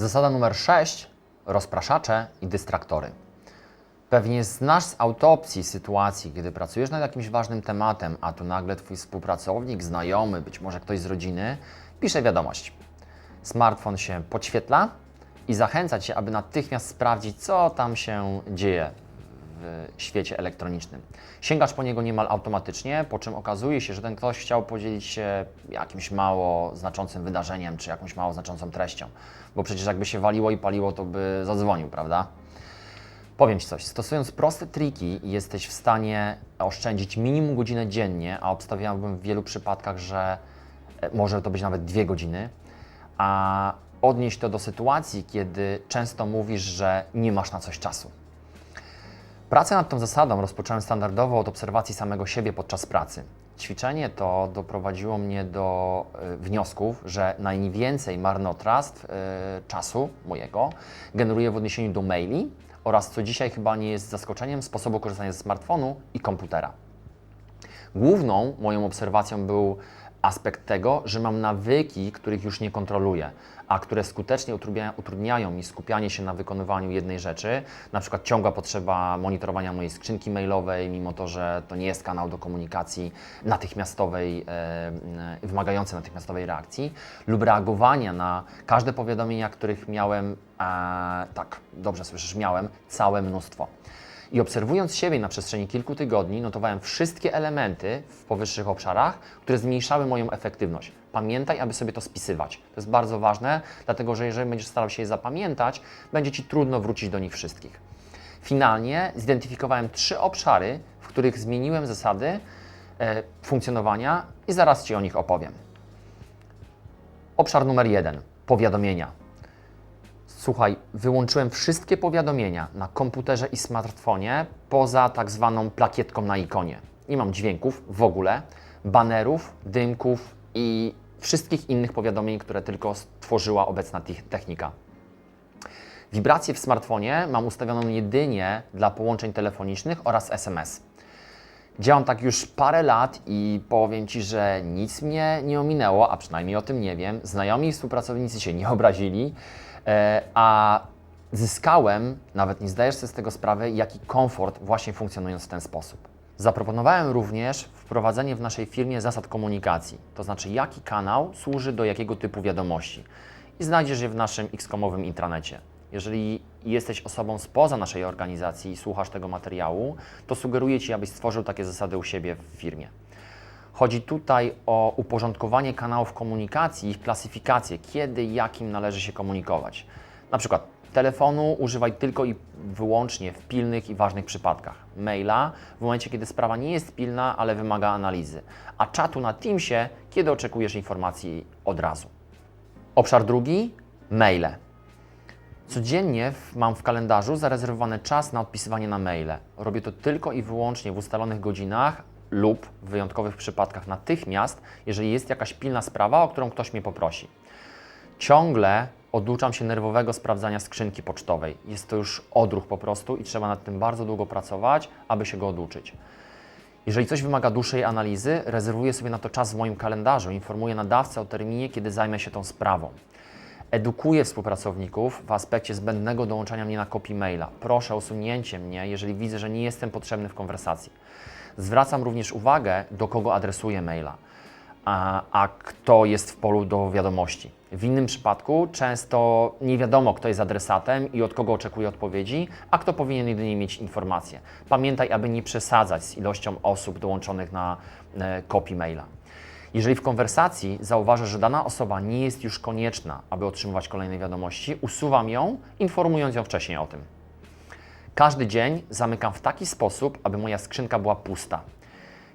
Zasada numer 6. Rozpraszacze i dystraktory. Pewnie znasz z autopsji sytuacji, kiedy pracujesz nad jakimś ważnym tematem, a tu nagle Twój współpracownik, znajomy, być może ktoś z rodziny, pisze wiadomość. Smartfon się podświetla i zachęca Cię, aby natychmiast sprawdzić, co tam się dzieje w świecie elektronicznym. Sięgasz po niego niemal automatycznie, po czym okazuje się, że ten ktoś chciał podzielić się jakimś mało znaczącym wydarzeniem, czy jakąś mało znaczącą treścią. Bo przecież jakby się waliło i paliło, to by zadzwonił, prawda? Powiem Ci coś. Stosując proste triki, jesteś w stanie oszczędzić minimum godzinę dziennie, a obstawiałbym w wielu przypadkach, że e, może to być nawet dwie godziny, a odnieść to do sytuacji, kiedy często mówisz, że nie masz na coś czasu. Pracę nad tą zasadą rozpocząłem standardowo od obserwacji samego siebie podczas pracy. Ćwiczenie to doprowadziło mnie do y, wniosków, że najwięcej marnotrawstw y, czasu mojego generuję w odniesieniu do maili oraz, co dzisiaj chyba nie jest zaskoczeniem, sposobu korzystania ze smartfonu i komputera. Główną moją obserwacją był aspekt tego, że mam nawyki, których już nie kontroluję, a które skutecznie utrudniają, utrudniają mi skupianie się na wykonywaniu jednej rzeczy. Na przykład ciągła potrzeba monitorowania mojej skrzynki mailowej, mimo to, że to nie jest kanał do komunikacji natychmiastowej, e, e, wymagający natychmiastowej reakcji, lub reagowania na każde powiadomienia, których miałem, tak, dobrze słyszysz, miałem całe mnóstwo. I obserwując siebie na przestrzeni kilku tygodni, notowałem wszystkie elementy w powyższych obszarach, które zmniejszały moją efektywność. Pamiętaj, aby sobie to spisywać. To jest bardzo ważne, dlatego że jeżeli będziesz starał się je zapamiętać, będzie Ci trudno wrócić do nich wszystkich. Finalnie zidentyfikowałem trzy obszary, w których zmieniłem zasady e, funkcjonowania i zaraz Ci o nich opowiem. Obszar numer jeden powiadomienia. Słuchaj, wyłączyłem wszystkie powiadomienia na komputerze i smartfonie poza tak zwaną plakietką na ikonie. Nie mam dźwięków w ogóle, banerów, dymków i wszystkich innych powiadomień, które tylko stworzyła obecna technika. Wibrację w smartfonie mam ustawioną jedynie dla połączeń telefonicznych oraz SMS. Działam tak już parę lat i powiem Ci, że nic mnie nie ominęło, a przynajmniej o tym nie wiem. Znajomi i współpracownicy się nie obrazili, a zyskałem, nawet nie zdajesz sobie z tego sprawy, jaki komfort właśnie funkcjonując w ten sposób. Zaproponowałem również wprowadzenie w naszej firmie zasad komunikacji, to znaczy jaki kanał służy do jakiego typu wiadomości. I znajdziesz je w naszym X-komowym intranecie. Jeżeli jesteś osobą spoza naszej organizacji i słuchasz tego materiału, to sugeruję Ci, abyś stworzył takie zasady u siebie w firmie. Chodzi tutaj o uporządkowanie kanałów komunikacji, ich klasyfikację, kiedy i jakim należy się komunikować. Na przykład telefonu używaj tylko i wyłącznie w pilnych i ważnych przypadkach. Maila w momencie, kiedy sprawa nie jest pilna, ale wymaga analizy. A czatu na Teamsie, kiedy oczekujesz informacji od razu. Obszar drugi maile. Codziennie mam w kalendarzu zarezerwowany czas na odpisywanie na maile. Robię to tylko i wyłącznie w ustalonych godzinach lub w wyjątkowych przypadkach natychmiast, jeżeli jest jakaś pilna sprawa, o którą ktoś mnie poprosi. Ciągle oduczam się nerwowego sprawdzania skrzynki pocztowej. Jest to już odruch po prostu i trzeba nad tym bardzo długo pracować, aby się go oduczyć. Jeżeli coś wymaga dłuższej analizy, rezerwuję sobie na to czas w moim kalendarzu, informuję nadawcę o terminie, kiedy zajmę się tą sprawą. Edukuję współpracowników w aspekcie zbędnego dołączania mnie na kopii maila. Proszę o usunięcie mnie, jeżeli widzę, że nie jestem potrzebny w konwersacji. Zwracam również uwagę, do kogo adresuję maila, a, a kto jest w polu do wiadomości. W innym przypadku często nie wiadomo, kto jest adresatem i od kogo oczekuje odpowiedzi, a kto powinien jedynie mieć informację. Pamiętaj, aby nie przesadzać z ilością osób dołączonych na e, kopii maila. Jeżeli w konwersacji zauważę, że dana osoba nie jest już konieczna, aby otrzymywać kolejne wiadomości, usuwam ją, informując ją wcześniej o tym. Każdy dzień zamykam w taki sposób, aby moja skrzynka była pusta.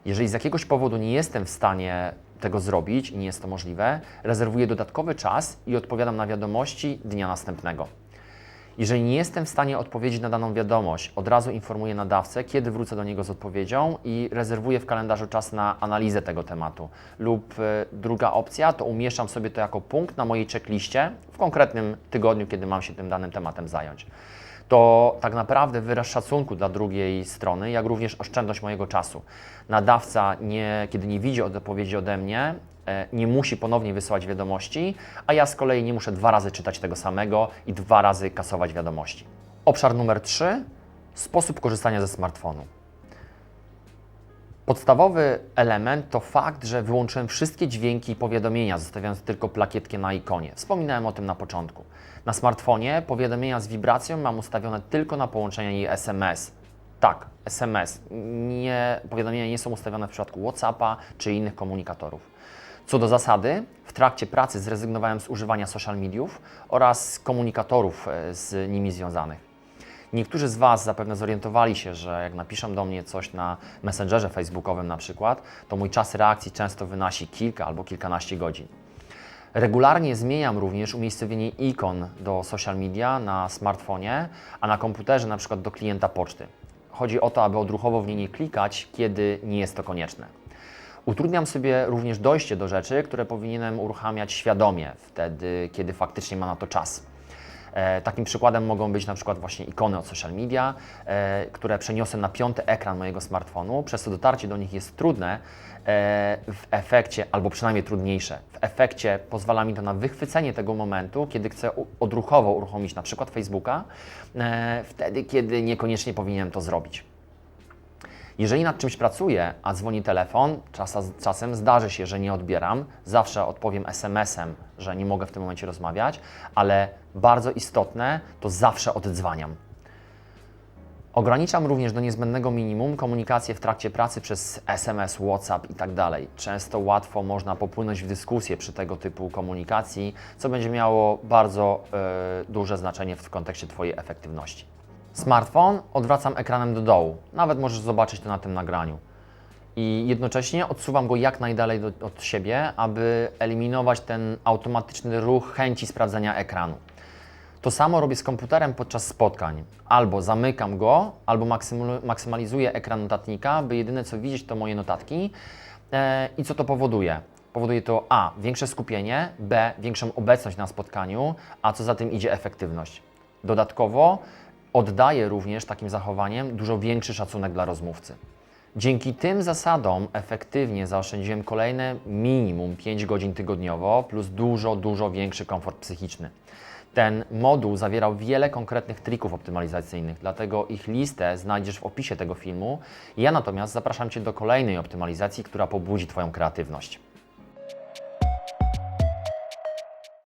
Jeżeli z jakiegoś powodu nie jestem w stanie tego zrobić i nie jest to możliwe, rezerwuję dodatkowy czas i odpowiadam na wiadomości dnia następnego. Jeżeli nie jestem w stanie odpowiedzieć na daną wiadomość, od razu informuję nadawcę, kiedy wrócę do niego z odpowiedzią i rezerwuję w kalendarzu czas na analizę tego tematu. Lub e, druga opcja to umieszczam sobie to jako punkt na mojej checkliście w konkretnym tygodniu, kiedy mam się tym danym tematem zająć. To tak naprawdę wyraz szacunku dla drugiej strony, jak również oszczędność mojego czasu. Nadawca, nie, kiedy nie widzi odpowiedzi ode mnie, nie musi ponownie wysyłać wiadomości, a ja z kolei nie muszę dwa razy czytać tego samego i dwa razy kasować wiadomości. Obszar numer 3. Sposób korzystania ze smartfonu. Podstawowy element to fakt, że wyłączyłem wszystkie dźwięki i powiadomienia, zostawiając tylko plakietkę na ikonie. Wspominałem o tym na początku. Na smartfonie powiadomienia z wibracją mam ustawione tylko na połączenia i SMS. Tak, SMS. Nie, powiadomienia nie są ustawione w przypadku WhatsAppa czy innych komunikatorów. Co do zasady, w trakcie pracy zrezygnowałem z używania social mediów oraz komunikatorów e, z nimi związanych. Niektórzy z Was zapewne zorientowali się, że jak napiszą do mnie coś na Messengerze Facebookowym na przykład, to mój czas reakcji często wynosi kilka albo kilkanaście godzin. Regularnie zmieniam również umiejscowienie ikon do social media na smartfonie, a na komputerze na przykład do klienta poczty. Chodzi o to, aby odruchowo w nie nie klikać, kiedy nie jest to konieczne. Utrudniam sobie również dojście do rzeczy, które powinienem uruchamiać świadomie, wtedy, kiedy faktycznie ma na to czas. E, Takim przykładem mogą być na przykład właśnie ikony od social media, e, które przeniosę na piąty ekran mojego smartfonu, przez co dotarcie do nich jest trudne, e, w efekcie, albo przynajmniej trudniejsze, w efekcie pozwala mi to na wychwycenie tego momentu, kiedy chcę odruchowo uruchomić na przykład Facebooka, e, wtedy, kiedy niekoniecznie powinienem to zrobić. Jeżeli nad czymś pracuję, a dzwoni telefon, czasem zdarzy się, że nie odbieram, zawsze odpowiem SMS-em, że nie mogę w tym momencie rozmawiać, ale bardzo istotne, to zawsze oddzwaniam. Ograniczam również do niezbędnego minimum komunikację w trakcie pracy przez SMS, WhatsApp i tak. Często łatwo można popłynąć w dyskusję przy tego typu komunikacji, co będzie miało bardzo e, duże znaczenie w kontekście Twojej efektywności. Smartfon odwracam ekranem do dołu. Nawet możesz zobaczyć to na tym nagraniu. I jednocześnie odsuwam go jak najdalej do, od siebie, aby eliminować ten automatyczny ruch chęci sprawdzenia ekranu. To samo robię z komputerem podczas spotkań. Albo zamykam go, albo maksymalizuję ekran notatnika, by jedyne co widzieć to moje notatki. E, I co to powoduje? Powoduje to A. Większe skupienie, B. Większą obecność na spotkaniu, a co za tym idzie efektywność. Dodatkowo oddaję również takim zachowaniem dużo większy szacunek dla rozmówcy. Dzięki tym zasadom efektywnie zaoszczędziłem kolejne minimum 5 godzin tygodniowo, plus dużo, dużo większy komfort psychiczny. Ten moduł zawierał wiele konkretnych trików optymalizacyjnych, dlatego ich listę znajdziesz w opisie tego filmu. Ja natomiast zapraszam Cię do kolejnej optymalizacji, która pobudzi Twoją kreatywność.